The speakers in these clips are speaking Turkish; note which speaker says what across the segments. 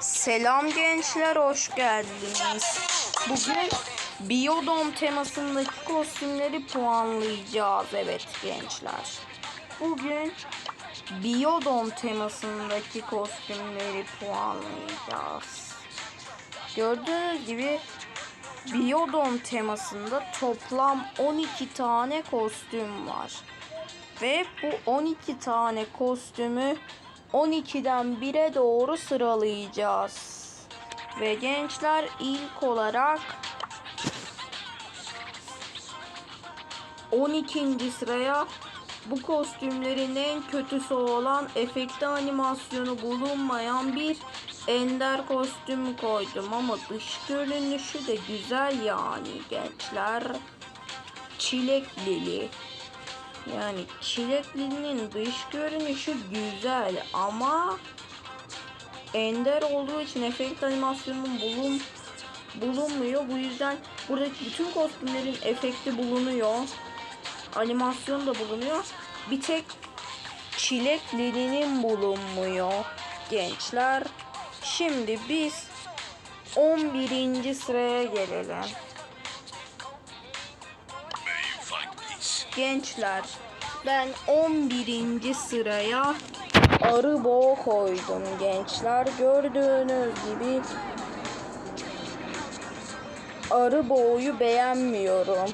Speaker 1: Selam gençler, hoş geldiniz. Bugün Biyodom temasındaki kostümleri puanlayacağız. Evet gençler. Bugün Biyodom temasındaki kostümleri puanlayacağız. Gördüğünüz gibi Biyodom temasında toplam 12 tane kostüm var. Ve bu 12 tane kostümü 12'den 1'e doğru sıralayacağız. Ve gençler ilk olarak 12. sıraya bu kostümlerin en kötüsü olan efekti animasyonu bulunmayan bir ender kostüm koydum ama dış görünüşü de güzel yani gençler. Çilek Lili. Yani çileklinin dış görünüşü güzel ama ender olduğu için efekt animasyonun bulun bulunmuyor. Bu yüzden buradaki bütün kostümlerin efekti bulunuyor. Animasyon da bulunuyor. Bir tek çileklinin bulunmuyor gençler. Şimdi biz 11. sıraya gelelim. Gençler ben 11. sıraya arı boğa koydum gençler. Gördüğünüz gibi arı boğuyu beğenmiyorum.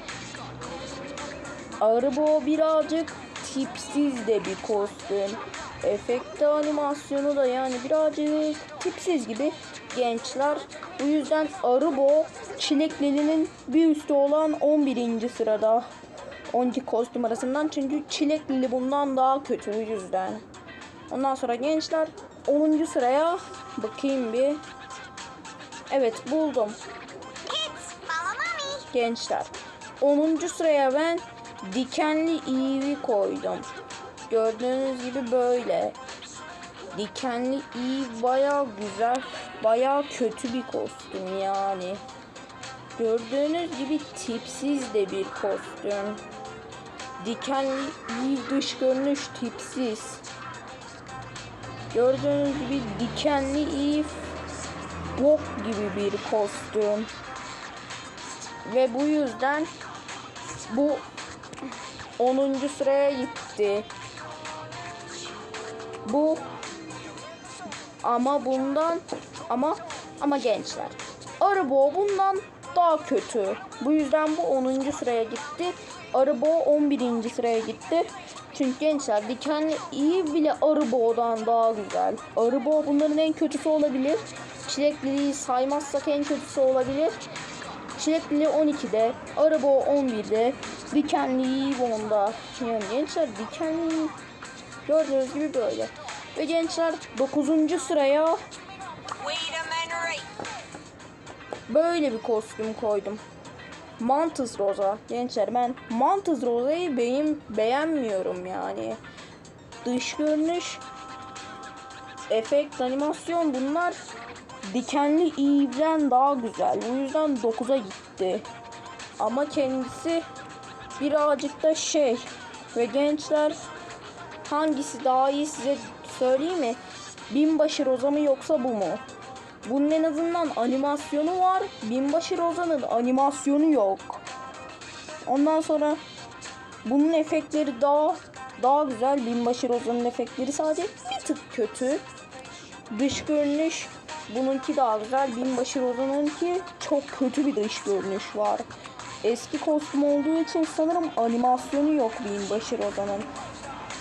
Speaker 1: Arı boğa birazcık tipsiz de bir kostüm. Efekti animasyonu da yani birazcık tipsiz gibi gençler. Bu yüzden arı boğa çileklinin bir üstü olan 11. sırada. 12 kostüm arasından çünkü çilek lili bundan daha kötü bu yüzden. Ondan sonra gençler 10. sıraya bakayım bir. Evet buldum gençler. 10. sıraya ben dikenli iğri koydum. Gördüğünüz gibi böyle. Dikenli iyi baya güzel, baya kötü bir kostüm yani. Gördüğünüz gibi tipsiz de bir kostüm. Dikenli dış görünüş tipsiz. Gördüğünüz gibi dikenli iyi bok gibi bir kostüm. Ve bu yüzden bu 10. sıraya gitti. Bu ama bundan ama ama gençler. Arabo bundan daha kötü. Bu yüzden bu 10. sıraya gitti. Arabo 11. sıraya gitti. Çünkü gençler dikenli iyi bile Arabo'dan daha güzel. Arabo bunların en kötüsü olabilir. Çilekliliği saymazsak en kötüsü olabilir. Çilekli 12'de, Arabo 11'de, Dikenli 10'da. Yani gençler Dikenli gördüğünüz gibi böyle. Ve gençler 9. sıraya böyle bir kostüm koydum. Mantis Rosa. Gençler ben Mantis Rosa'yı beğen beğenmiyorum yani. Dış görünüş, efekt, animasyon bunlar dikenli Eve'den daha güzel. Bu yüzden 9'a gitti. Ama kendisi birazcık da şey ve gençler hangisi daha iyi size söyleyeyim mi? Binbaşı Roza mı yoksa bu mu? Bunun en azından animasyonu var. Binbaşı Roza'nın animasyonu yok. Ondan sonra bunun efektleri daha daha güzel. Binbaşı Roza'nın efektleri sadece bir tık kötü. Dış görünüş bununki daha güzel. Binbaşı Roza'nınki çok kötü bir dış görünüş var. Eski kostüm olduğu için sanırım animasyonu yok Binbaşı Roza'nın.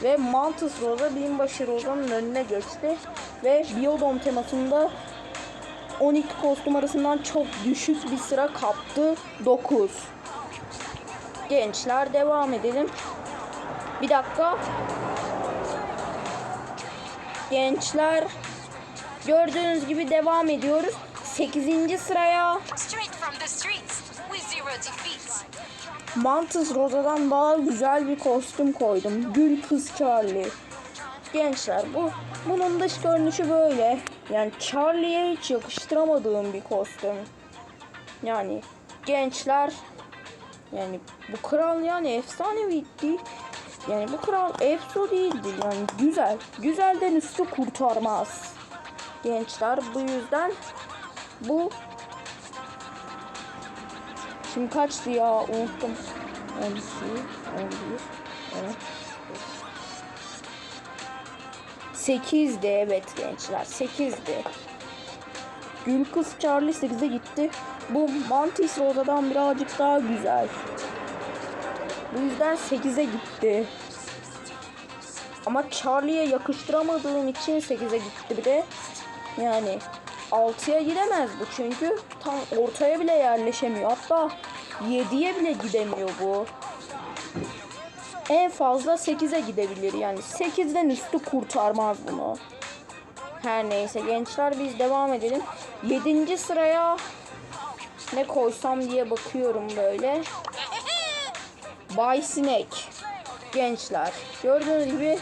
Speaker 1: Ve Mantis Rosa Binbaşı Roza'nın önüne geçti. Ve Biodom temasında 12 kostüm arasından çok düşük bir sıra kaptı. 9. Gençler devam edelim. Bir dakika. Gençler gördüğünüz gibi devam ediyoruz. 8. sıraya. Mantis Rosa'dan daha güzel bir kostüm koydum. Gül Kız Charlie. Gençler bu bunun dış görünüşü böyle. Yani Charlie'ye hiç yakıştıramadığım bir kostüm. Yani gençler yani bu kral yani efsaneviydi. Yani bu kral efso değildi yani güzel. Güzelden üstü kurtarmaz. gençler. Bu yüzden bu Şimdi kaçtı ya unuttum. 12, 11, 8'di evet gençler 8'di. Gül kız Charlie 8'e gitti. Bu Mantis Roda'dan birazcık daha güzel. Bu yüzden 8'e gitti. Ama Charlie'ye yakıştıramadığım için 8'e gitti bir de. Yani 6'ya gidemez bu çünkü tam ortaya bile yerleşemiyor. Hatta 7'ye bile gidemiyor bu. En fazla 8'e gidebilir yani 8'den üstü kurtarmaz bunu. Her neyse gençler biz devam edelim. 7. sıraya ne koysam diye bakıyorum böyle. Bay Sinek. Gençler. Gördüğünüz gibi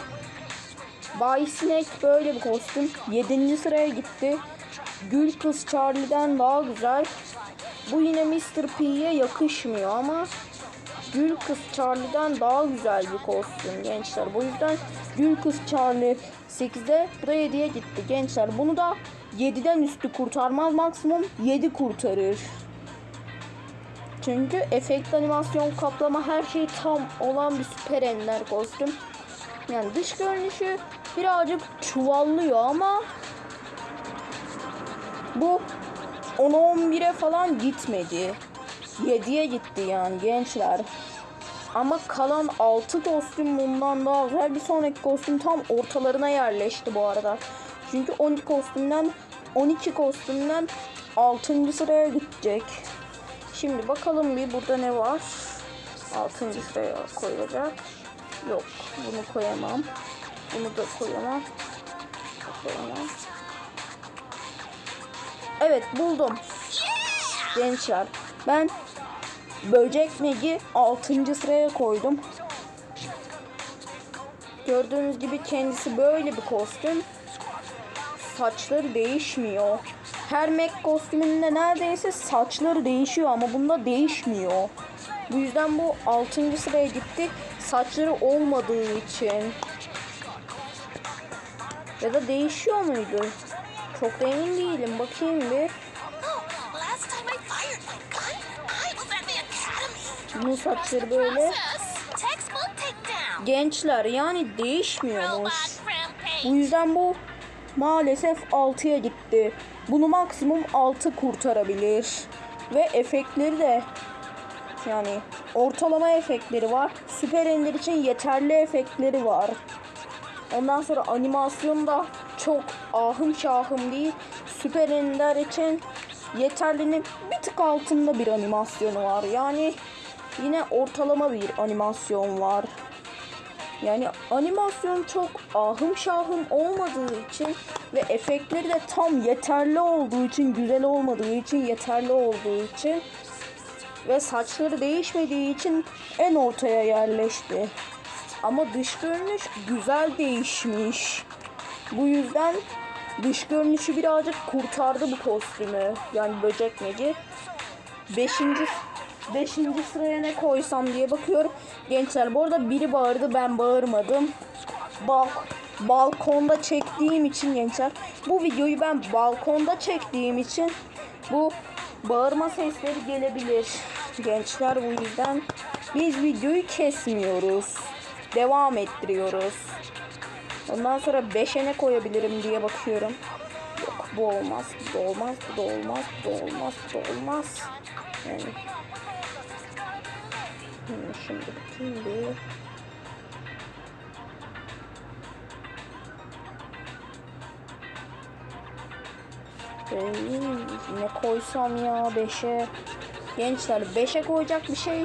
Speaker 1: Bay Sinek böyle bir kostüm. 7. sıraya gitti. Gül Kız Charlie'den daha güzel. Bu yine Mr. P'ye yakışmıyor ama Gül Kız Charlie'den daha güzel bir kostüm gençler. Bu yüzden Gül Kız Charlie 8'e bu da 7'ye gitti gençler. Bunu da 7'den üstü kurtarmaz maksimum 7 kurtarır. Çünkü efekt animasyon kaplama her şey tam olan bir süper ender kostüm. Yani dış görünüşü birazcık çuvallıyor ama bu 10'a 11'e falan gitmedi. 7'ye gitti yani gençler. Ama kalan 6 kostüm bundan daha güzel. Bir sonraki kostüm tam ortalarına yerleşti bu arada. Çünkü 12 kostümden 12 kostümden 6. sıraya gidecek. Şimdi bakalım bir burada ne var. 6. sıraya koyulacak. Yok bunu koyamam. Bunu da koyamam. Koyamam. Evet buldum. Gençler ben Böcek Meg'i 6. sıraya koydum. Gördüğünüz gibi kendisi böyle bir kostüm. Saçları değişmiyor. Her Meg kostümünde neredeyse saçları değişiyor ama bunda değişmiyor. Bu yüzden bu 6. sıraya gitti. Saçları olmadığı için. Ya da değişiyor muydu? Çok da emin değilim. Bakayım bir. Saçları böyle. Gençler yani değişmiyormuş. Bu yüzden bu maalesef 6'ya gitti. Bunu maksimum 6 kurtarabilir. Ve efektleri de yani ortalama efektleri var. Süper Ender için yeterli efektleri var. Ondan sonra animasyon da çok ahım şahım değil. Süper Ender için yeterlinin bir tık altında bir animasyonu var. Yani yine ortalama bir animasyon var. Yani animasyon çok ahım şahım olmadığı için ve efektleri de tam yeterli olduğu için, güzel olmadığı için, yeterli olduğu için ve saçları değişmediği için en ortaya yerleşti. Ama dış görünüş güzel değişmiş. Bu yüzden dış görünüşü birazcık kurtardı bu kostümü. Yani böcek meci. Beşinci, beşinci sıraya ne koysam diye bakıyorum. Gençler bu arada biri bağırdı ben bağırmadım. Balk balkonda çektiğim için gençler. Bu videoyu ben balkonda çektiğim için bu bağırma sesleri gelebilir. Gençler bu yüzden biz videoyu kesmiyoruz. Devam ettiriyoruz. Ondan sonra 5'e ne koyabilirim diye bakıyorum. Yok bu olmaz, bu da olmaz, bu da olmaz, bu da olmaz, bu da olmaz. Yani. Hmm, şimdi bakayım bir. Ee, ne koysam ya 5'e. Gençler 5'e koyacak bir şey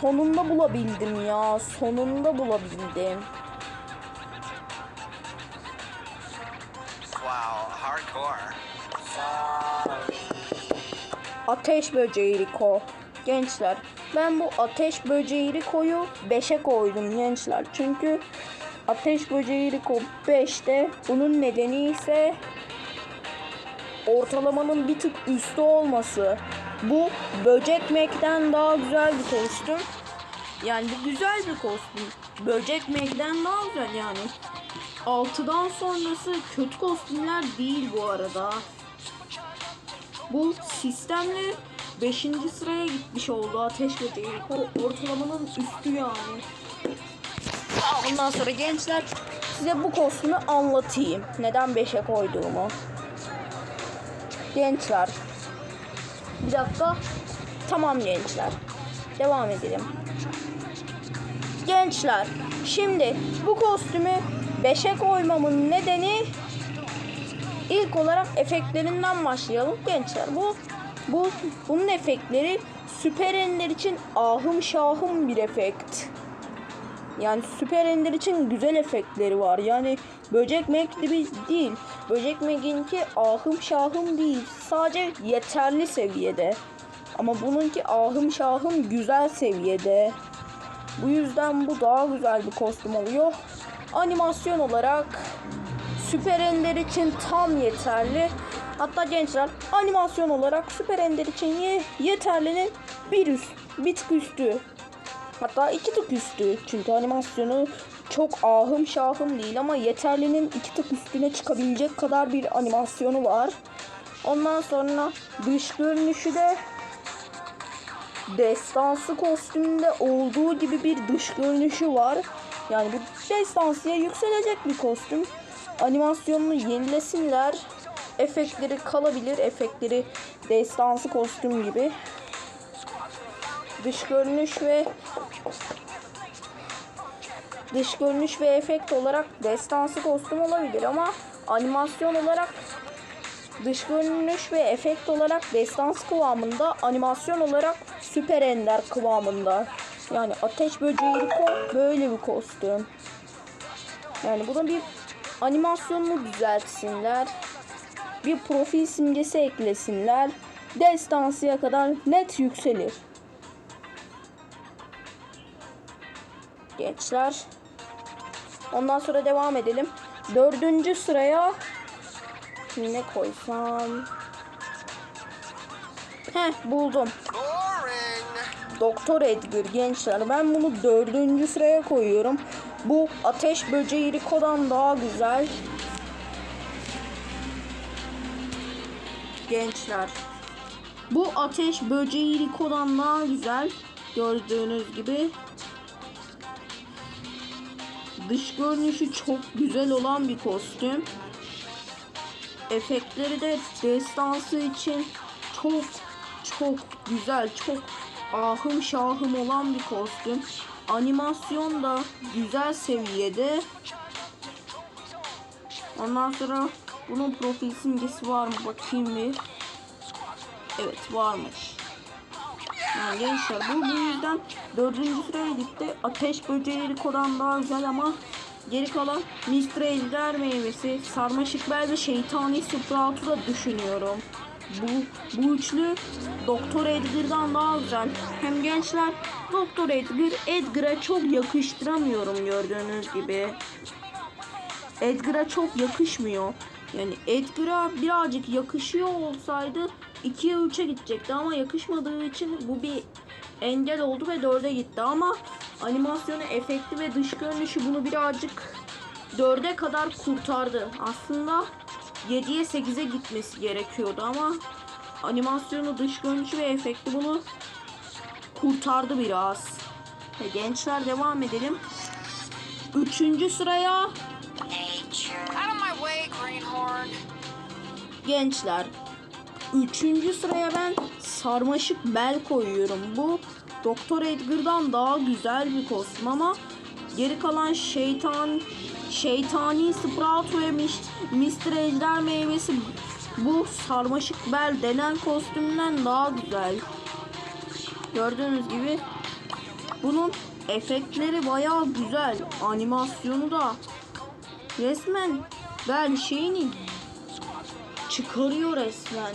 Speaker 1: sonunda bulabildim ya. Sonunda bulabildim.
Speaker 2: Wow, hardcore.
Speaker 1: Ateş böceği Riko. Gençler ben bu ateş böceği Riko'yu 5'e koydum gençler. Çünkü ateş böceği Riko 5'te. Bunun nedeni ise ortalamanın bir tık üstü olması. Bu böcek mekten daha güzel bir kostüm. Yani bu güzel bir kostüm. Böcek mekten daha güzel yani. 6'dan sonrası kötü kostümler değil bu arada. Bu sistemle 5. sıraya gitmiş oldu Ateş Böceği. O ortalamanın üstü yani. Ondan sonra gençler size bu kostümü anlatayım. Neden 5'e koyduğumu. Gençler. Bir dakika. Tamam gençler. Devam edelim. Gençler. Şimdi bu kostümü 5'e koymamın nedeni ilk olarak efektlerinden başlayalım gençler. Bu bu bunun efektleri Süper Ender için ahım şahım bir efekt. Yani Süper Ender için güzel efektleri var. Yani Böcek Meg gibi değil. Böcek Meg'inki ahım şahım değil. Sadece yeterli seviyede. Ama bununki ahım şahım güzel seviyede. Bu yüzden bu daha güzel bir kostüm oluyor. Animasyon olarak Süper Ender için tam yeterli. Hatta gençler animasyon olarak Süper Ender için ye yeterlinin bir üst, bir tık üstü. Hatta iki tık üstü. Çünkü animasyonu çok ahım şahım değil ama yeterlinin iki tık üstüne çıkabilecek kadar bir animasyonu var. Ondan sonra dış görünüşü de destansı kostümünde olduğu gibi bir dış görünüşü var. Yani bu destansıya yükselecek bir kostüm. Animasyonunu yenilesinler. Efektleri kalabilir. Efektleri destansı kostüm gibi. Dış görünüş ve dış görünüş ve efekt olarak destansı kostüm olabilir ama animasyon olarak dış görünüş ve efekt olarak destans kıvamında, animasyon olarak süper ender kıvamında. Yani ateş böceği böyle bir kostüm. Yani buna bir animasyonunu düzeltsinler. Bir profil simgesi eklesinler. Destansıya kadar net yükselir. Gençler. Ondan sonra devam edelim. Dördüncü sıraya ne koysam? Heh buldum. Doktor Edgar gençler. Ben bunu dördüncü sıraya koyuyorum. Bu ateş böceği Rico'dan daha güzel. Gençler. Bu ateş böceği Rico'dan daha güzel. Gördüğünüz gibi. Dış görünüşü çok güzel olan bir kostüm. Efektleri de destansı için çok çok güzel, çok ahım şahım olan bir kostüm. Animasyon da güzel seviyede. Ondan sonra bunun profil simgesi var mı bakayım bir. Evet varmış. Yani gençler bu, bu yüzden dördüncü sıraya gitti. Ateş böceği Rico'dan daha güzel ama geri kalan Mr. Ejder meyvesi, sarmaşık bel ve şeytani Sprout'u da düşünüyorum. Bu, bu üçlü Doktor Edgar'dan daha güzel. Hem gençler Doktor Edgar, Edgar'a çok yakıştıramıyorum gördüğünüz gibi. Edgar'a çok yakışmıyor. Yani Edgar'a birazcık yakışıyor olsaydı 2'ye 3'e gidecekti ama yakışmadığı için bu bir engel oldu ve 4'e gitti ama animasyonu, efekti ve dış görünüşü bunu birazcık 4'e kadar kurtardı. Aslında 7'ye 8'e gitmesi gerekiyordu ama animasyonu, dış görünüşü ve efekti bunu kurtardı biraz. Ve gençler devam edelim. Üçüncü sıraya gençler. Üçüncü sıraya ben sarmaşık bel koyuyorum. Bu Doktor Edgar'dan daha güzel bir kostüm ama geri kalan şeytan şeytani Sprout ve Mr. Ejder meyvesi bu sarmaşık bel denen kostümden daha güzel. Gördüğünüz gibi bunun efektleri bayağı güzel. Animasyonu da resmen bel şeyini çıkarıyor resmen.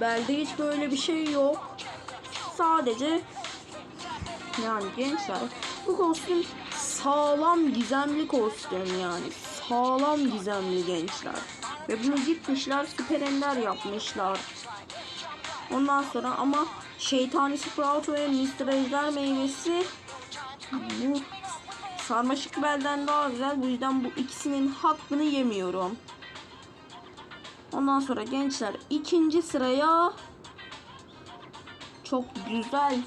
Speaker 1: Belde hiç böyle bir şey yok. Sadece yani gençler bu kostüm sağlam gizemli kostüm yani. Sağlam gizemli gençler. Ve bunu gitmişler süper ender yapmışlar. Ondan sonra ama şeytani Sprout ve Mr. Ejder meyvesi bu Sarmaşık belden daha güzel. Bu yüzden bu ikisinin hakkını yemiyorum. Ondan sonra gençler ikinci sıraya çok güzel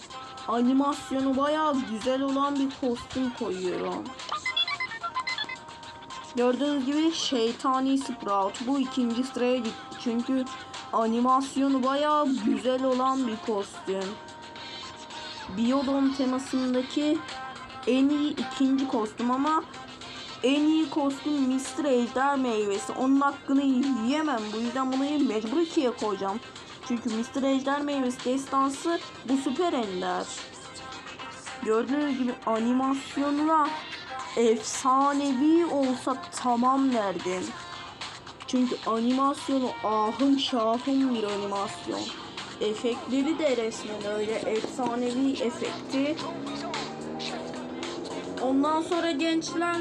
Speaker 1: animasyonu bayağı güzel olan bir kostüm koyuyorum. Gördüğünüz gibi şeytani Sprout bu ikinci sıraya gitti. Çünkü animasyonu bayağı güzel olan bir kostüm. Biodome temasındaki en iyi ikinci kostüm ama en iyi kostüm Mr. Ejder meyvesi. Onun hakkını yiyemem. Bu yüzden bunu mecbur ikiye koyacağım. Çünkü Mr. Ejder meyvesi destansı bu süper ender. Gördüğünüz gibi animasyonuna efsanevi olsa tamam derdim. Çünkü animasyonu ahım şahım bir animasyon. Efektleri de resmen öyle efsanevi efekti. Ondan sonra gençler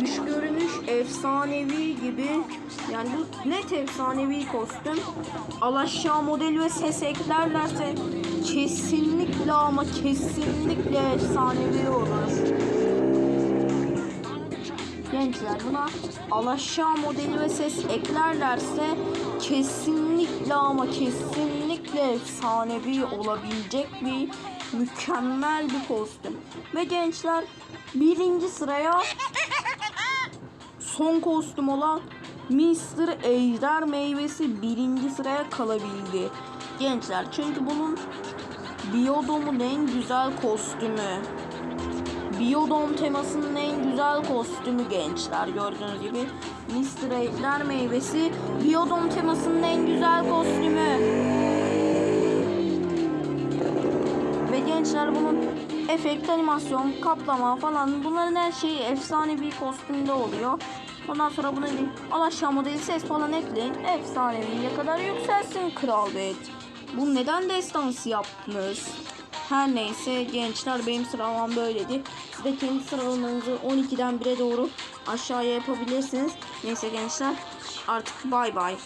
Speaker 1: dış görünüş efsanevi gibi yani bu net efsanevi kostüm alaşağı model ve ses eklerlerse kesinlikle ama kesinlikle efsanevi olur. Gençler buna alaşağı modeli ve ses eklerlerse kesinlikle ama kesinlikle efsanevi olabilecek bir mükemmel bir kostüm. Ve gençler birinci sıraya son kostüm olan Mr. Ejder meyvesi birinci sıraya kalabildi. Gençler çünkü bunun Biodom'un en güzel kostümü. Biodom temasının en güzel kostümü gençler gördüğünüz gibi. Mr. Ejder meyvesi Biodom temasının en güzel kostümü. Gençler bunun efekt, animasyon, kaplama falan bunların her şeyi efsane bir kostümde oluyor. Ondan sonra buna bir alaşağı modeli ses falan ekleyin. Efsaneviye kadar yükselsin Kral Bey. Bu neden destansı yaptınız? Her neyse gençler benim sıralamam böyledi. Siz de kendi sıralamanızı 12'den 1'e doğru aşağıya yapabilirsiniz. Neyse gençler artık bay bay.